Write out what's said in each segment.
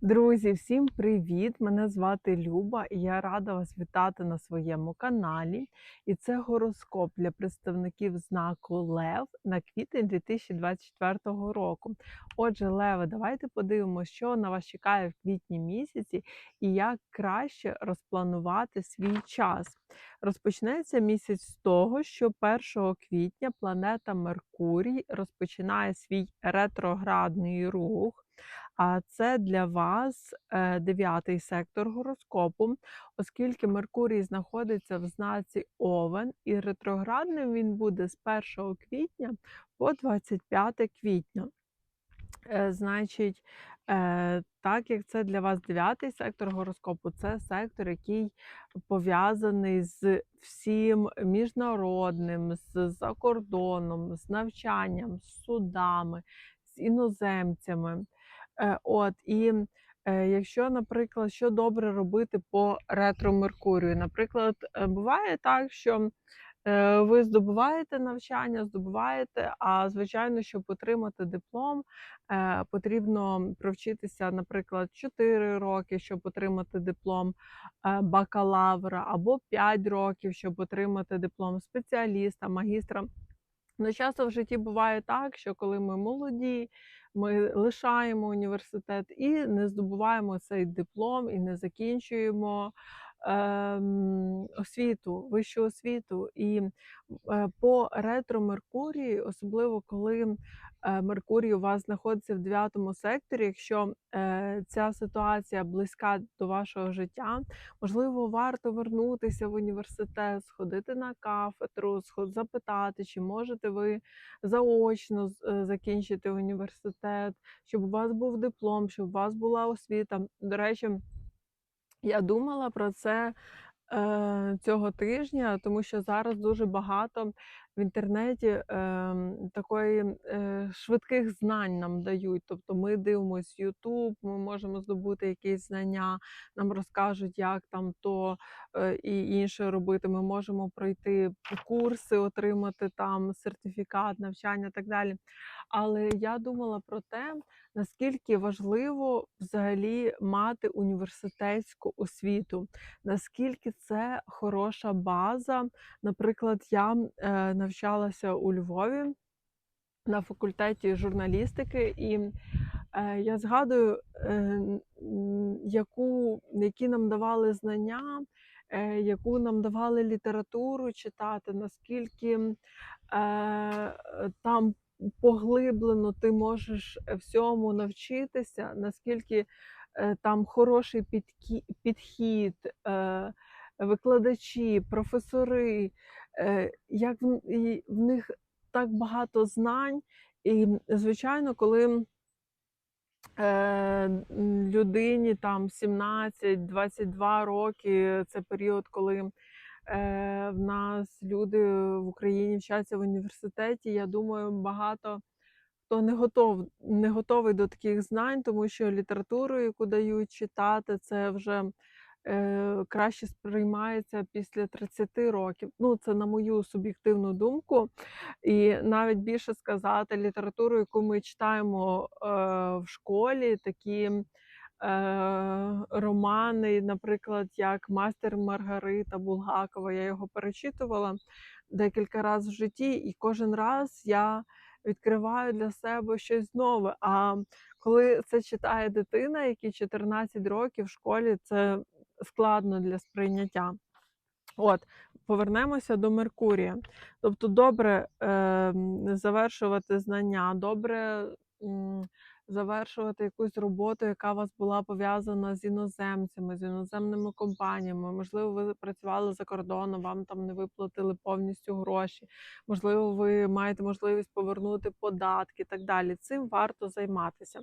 Друзі, всім привіт! Мене звати Люба, і я рада вас вітати на своєму каналі. І це гороскоп для представників знаку Лев на квітень 2024 року. Отже, Леви, давайте подивимося, що на вас чекає в квітні місяці і як краще розпланувати свій час. Розпочнеться місяць з того, що 1 квітня планета Меркурій розпочинає свій ретроградний рух. А це для вас е, дев'ятий сектор гороскопу, оскільки Меркурій знаходиться в знаці Овен, і ретроградним він буде з 1 квітня по 25 квітня. Е, Значить, е, так як це для вас дев'ятий сектор гороскопу, це сектор, який пов'язаний з всім міжнародним, з закордоном, з навчанням, з судами, з іноземцями. Е, От і е, якщо, наприклад, що добре робити по ретро Меркурію, наприклад, е, буває так, що ви здобуваєте навчання, здобуваєте, а звичайно, щоб отримати диплом, потрібно провчитися, наприклад, 4 роки, щоб отримати диплом бакалавра, або 5 років, щоб отримати диплом спеціаліста, магістра. Ну, часто в житті буває так, що коли ми молоді, ми лишаємо університет і не здобуваємо цей диплом, і не закінчуємо освіту, вищу освіту. І е, по ретро Меркурії, особливо коли е, Меркурій у вас знаходиться в дев'ятому секторі, якщо е, ця ситуація близька до вашого життя, можливо, варто вернутися в університет, сходити на кафедру, запитати, чи можете ви заочно закінчити університет, щоб у вас був диплом, щоб у вас була освіта. До речі, я думала про це е, цього тижня, тому що зараз дуже багато в інтернеті ем, такої е, швидких знань нам дають. Тобто ми дивимося YouTube, ми можемо здобути якісь знання, нам розкажуть, як там то е, і інше робити. Ми можемо пройти курси, отримати там сертифікат, навчання і так далі. Але я думала про те, наскільки важливо взагалі мати університетську освіту, наскільки це хороша база. Наприклад, я е, навчалася у Львові на факультеті журналістики, і е, я згадую, е, яку, які нам давали знання, е, яку нам давали літературу читати, наскільки е, там поглиблено ти можеш всьому навчитися, наскільки е, там хороший підкі- підхід, е, викладачі, професори, як в, них так багато знань. І, звичайно, коли е, людині там 17-22 роки, це період, коли е, в нас люди в Україні вчаться в університеті. Я думаю, багато хто не готов, не готовий до таких знань, тому що літературу, яку дають читати, це вже е, краще сприймається після 30 років. Ну, це на мою суб'єктивну думку. І навіть більше сказати, літературу, яку ми читаємо е, в школі, такі е, романи, наприклад, як Мастер Маргарита Булгакова. Я його перечитувала декілька разів в житті, і кожен раз я відкриваю для себе щось нове. А коли це читає дитина, якій 14 років в школі, це складно для сприйняття. От, повернемося до Меркурія. Тобто, добре е, завершувати знання, добре завершувати якусь роботу, яка у вас була пов'язана з іноземцями, з іноземними компаніями. Можливо, ви працювали за кордоном, вам там не виплатили повністю гроші. Можливо, ви маєте можливість повернути податки і так далі. Цим варто займатися.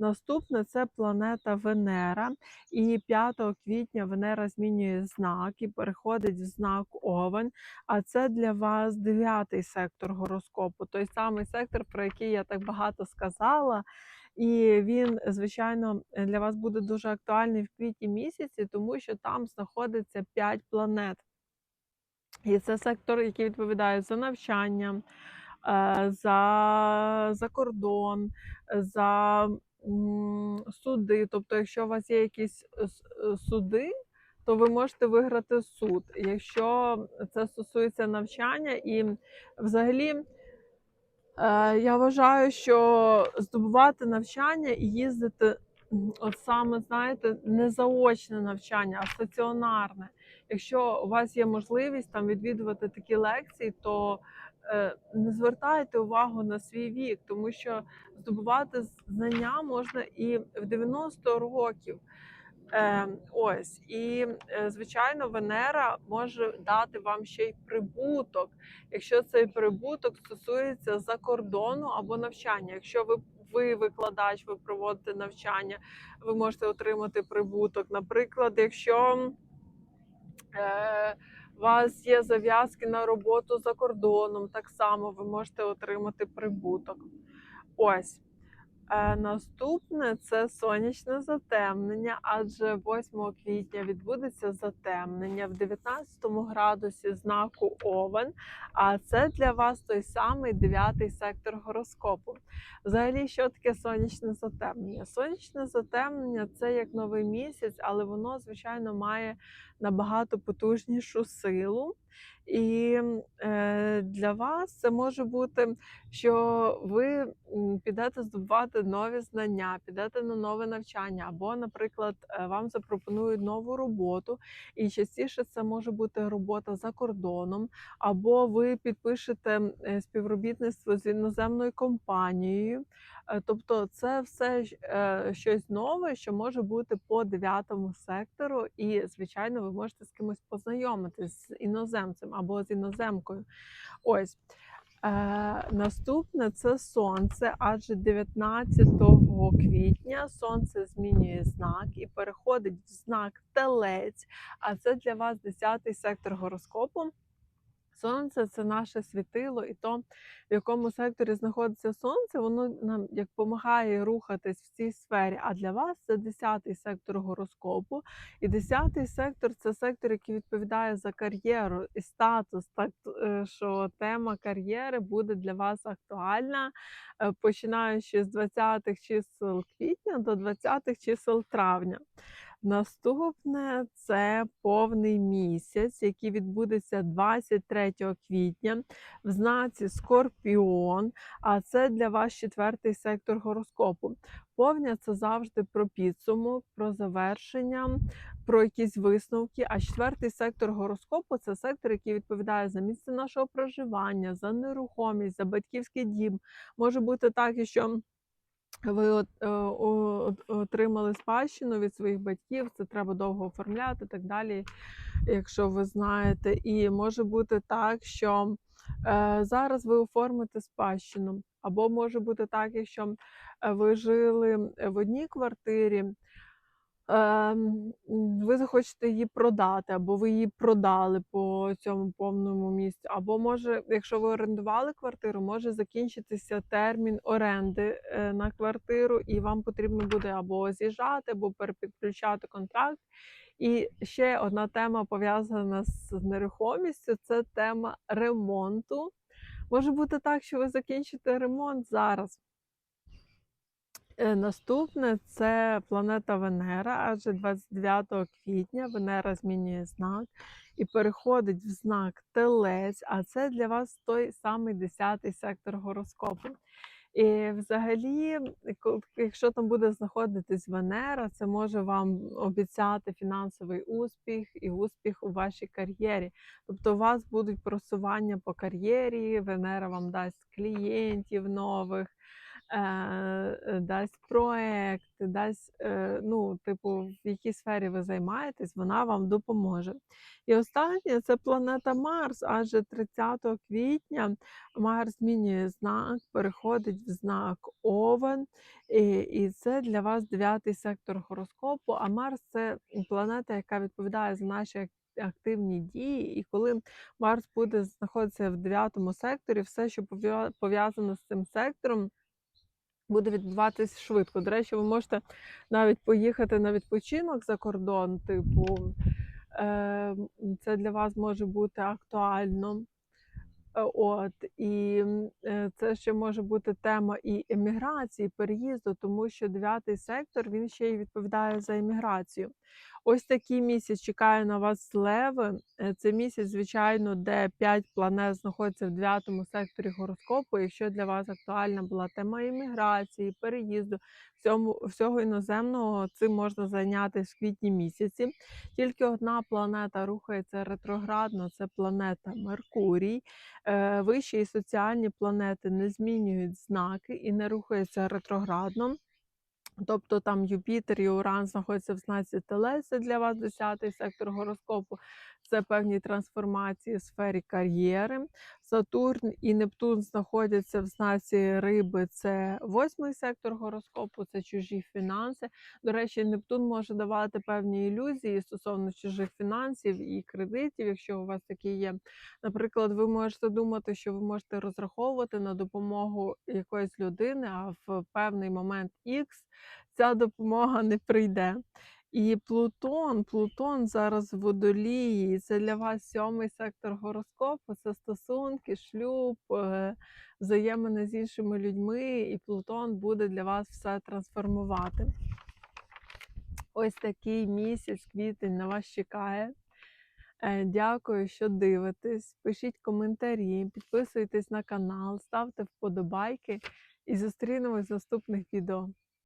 Наступне це планета Венера. І 5 квітня Венера змінює знак і переходить в знак Овен. А це для вас дев'ятий сектор гороскопу, той самий сектор, про який я так багато сказала. І він, звичайно, для вас буде дуже актуальний в квітні місяці, тому що там знаходиться 5 планет. І це сектор, який відповідає за навчання, е, за, за кордон, за суди. Тобто, якщо у вас є якісь е, е, суди, то ви можете виграти суд. Якщо це стосується навчання, і взагалі е, я вважаю, що здобувати навчання і їздити, от саме знаєте, не заочне навчання, а стаціонарне. Якщо у вас є можливість там відвідувати такі лекції, то не звертайте увагу на свій вік, тому що здобувати знання можна і в 90 років. Е, ось і е, звичайно, Венера може дати вам ще й прибуток, якщо цей прибуток стосується за кордону або навчання. Якщо ви ви викладач, ви проводите навчання, ви можете отримати прибуток. Наприклад, якщо е, у вас є зав'язки на роботу за кордоном, так само ви можете отримати прибуток. Ось. Е, Наступне це сонячне затемнення, адже 8 квітня відбудеться затемнення в 19 градусі знаку Овен. А це для вас той самий дев'ятий сектор гороскопу. Взагалі, що таке сонячне затемнення? Сонячне затемнення це як новий місяць, але воно, звичайно, має набагато потужнішу силу. І е, для вас це може бути що ви підете здобувати нові знання, підете на нове навчання, або, наприклад, е, вам запропонують нову роботу, і частіше це може бути робота за кордоном, або ви підпишете е, співробітництво з іноземною компанією. Тобто, це все щось нове, що може бути по дев'ятому сектору, і звичайно, ви можете з кимось познайомитись з іноземцем або з іноземкою. Ось. Е, наступне це сонце, адже 19 квітня сонце змінює знак і переходить в знак телець. А це для вас 10-й сектор гороскопу. Сонце це наше світило, і то, в якому секторі знаходиться сонце, воно нам як допомагає рухатись в цій сфері. А для вас це 10-й сектор гороскопу. І 10-й сектор це сектор, який відповідає за кар'єру і статус. Так е, що тема кар'єри буде для вас актуальна, е, починаючи з 20-х чисел квітня до 20-х чисел травня. Наступне це повний місяць, який відбудеться 23 квітня в знаці Скорпіон. А це для вас четвертий сектор гороскопу. Повня це завжди про підсумок, про завершення, про якісь висновки. А четвертий сектор гороскопу це сектор, який відповідає за місце нашого проживання, за нерухомість, за батьківський дім. Може бути так, що. Ви е, от- отримали спадщину від своїх батьків, це треба довго оформляти і так далі, якщо ви знаєте. І може бути так, що е, зараз ви оформите спадщину, або може бути так, якщо е, ви жили в одній квартирі, ви захочете її продати, або ви її продали по цьому повному місцю. Або може, якщо ви орендували квартиру, може закінчитися термін оренди е, на квартиру, і вам потрібно буде або з'їжджати, або перепідключати контракт. І ще одна тема пов'язана з нерухомістю це тема ремонту. Може бути так, що ви закінчите ремонт зараз. Е, Наступне це планета Венера, адже 29 квітня Венера змінює знак і переходить в знак Телець, а це для вас той самий 10-й сектор гороскопу. І взагалі, якщо там буде знаходитись Венера, це може вам обіцяти фінансовий успіх і успіх у вашій кар'єрі. Тобто у вас будуть просування по кар'єрі, Венера вам дасть клієнтів нових дасть проекти, дасть, е, ну, типу, в якій сфері ви займаєтесь, вона вам допоможе. І останнє це планета Марс, адже 30 квітня Марс змінює знак, переходить в знак Овен, і, і це для вас дев'ятий сектор гороскопу. А Марс це планета, яка відповідає за наші активні дії. І коли Марс буде знаходитися в дев'ятому секторі, все, що пов'язано з цим сектором, буде відбуватись швидко. До речі, ви можете навіть поїхати на відпочинок за кордон, типу, е, це для вас може бути актуально. Е, от, і, е, це ще може бути тема і еміграції, переїзду, тому що дев'ятий сектор він ще й відповідає за еміграцію. Ось такий місяць чекає на вас леви. Е, Це місяць, звичайно, де 5 планет знаходяться в дев'ятому секторі гороскопу. Якщо для вас актуальна була тема імміграції, переїзду, всього іноземного, цим можна зайнятися в квітні місяці. Тільки одна планета рухається ретроградно, це планета Меркурій. Е, Вищі і соціальні планети не змінюють знаки і не рухаються ретроградно. Тобто там Юпітер і Уран знаходяться в знаці Телеси для вас 10-й сектор гороскопу. Це певні трансформації в сфері кар'єри. Сатурн і Нептун знаходяться в знаці Риби. Це восьмий сектор гороскопу, це чужі фінанси. До речі, Нептун може давати певні ілюзії стосовно чужих фінансів і кредитів, якщо у вас такі є. Наприклад, ви можете думати, що ви можете розраховувати на допомогу якоїсь людини, а в певний момент X ця допомога не прийде. І Плутон, Плутон зараз в водолії. Це для вас сьомий сектор гороскопу, це стосунки, шлюб, е, взаємини з іншими людьми, і Плутон буде для вас все трансформувати. Ось такий місяць, квітень на вас чекає. Е, Дякую, що дивитесь. Пишіть коментарі, підписуйтесь на канал, ставте вподобайки і зустрінемось в наступних відео.